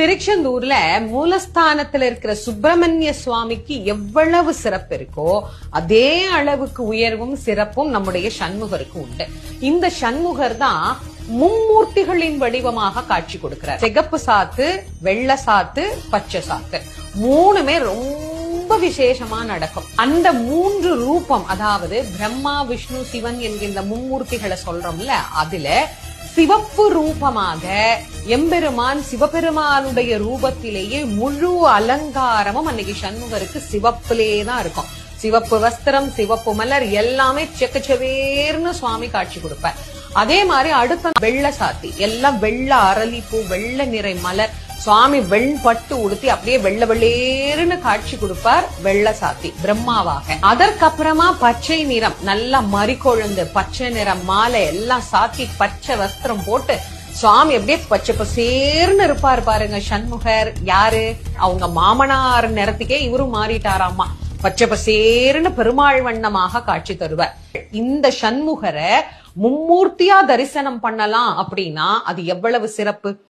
திருச்செந்தூர்ல மூலஸ்தானத்துல இருக்கிற சுப்பிரமணிய சுவாமிக்கு எவ்வளவு சிறப்பு இருக்கோ அதே அளவுக்கு உயர்வும் சிறப்பும் நம்முடைய சண்முகருக்கு உண்டு. இந்த சண்முகர் தான் மும்மூர்த்திகளின் வடிவமாக காட்சி கொடுக்கிறார். சிகப்பு சாத்து வெள்ளை சாத்து பச்சை சாத்து. மூணுமே ரொம்ப விசேஷமா நடக்கும். அந்த மூன்று ரூபம் அதாவது பிரம்மா விஷ்ணு சிவன் என்கின்ற மும்மூர்த்திகளை சொல்றோம்ல அதுல சிவப்பு ரூபமாக எம்பெருமான் சிவபெருமானுடைய ரூபத்திலேயே முழு அலங்காரமும் அன்னைக்கு சண்முகருக்கு சிவப்பிலே தான் இருக்கும். சிவப்பு வஸ்திரம் சிவப்பு மலர் எல்லாமே செக்க செக்கச்சவேர்னு சுவாமி காட்சி கொடுப்பார். அதே மாதிரி அடுத்த வெள்ளை சாத்தி எல்லாம் வெள்ளை அரளிப்பூ வெள்ளை நிறை மலர் சுவாமி வெண்பட்டு உடுத்தி அப்படியே வெள்ளை வெள்ளேருன்னு காட்சி கொடுப்பார் வெள்ளை சாத்தி பிரம்மாவாக. அதற்கப்புறமா பச்சை நிறம் நல்லா மறிக்கொழுந்து பச்சை நிறம் மாலை எல்லாம் சாத்தி பச்சை வஸ்திரம் போட்டு சுவாமி அப்படியே பச்சை பசேர்னு இருப்பார் பாருங்க சண்முகர் யாரு? அவங்க மாமனார் நிறத்துக்கே இவரும் மாறிட்டாராமா. பச்சை பசேர்னு பெருமாள் வண்ணமாக காட்சி தருவார். இந்த சண்முகரை மும்மூர்த்தியா தரிசனம் பண்ணலாம் அப்படின்னா அது எவ்வளவு சிறப்பு?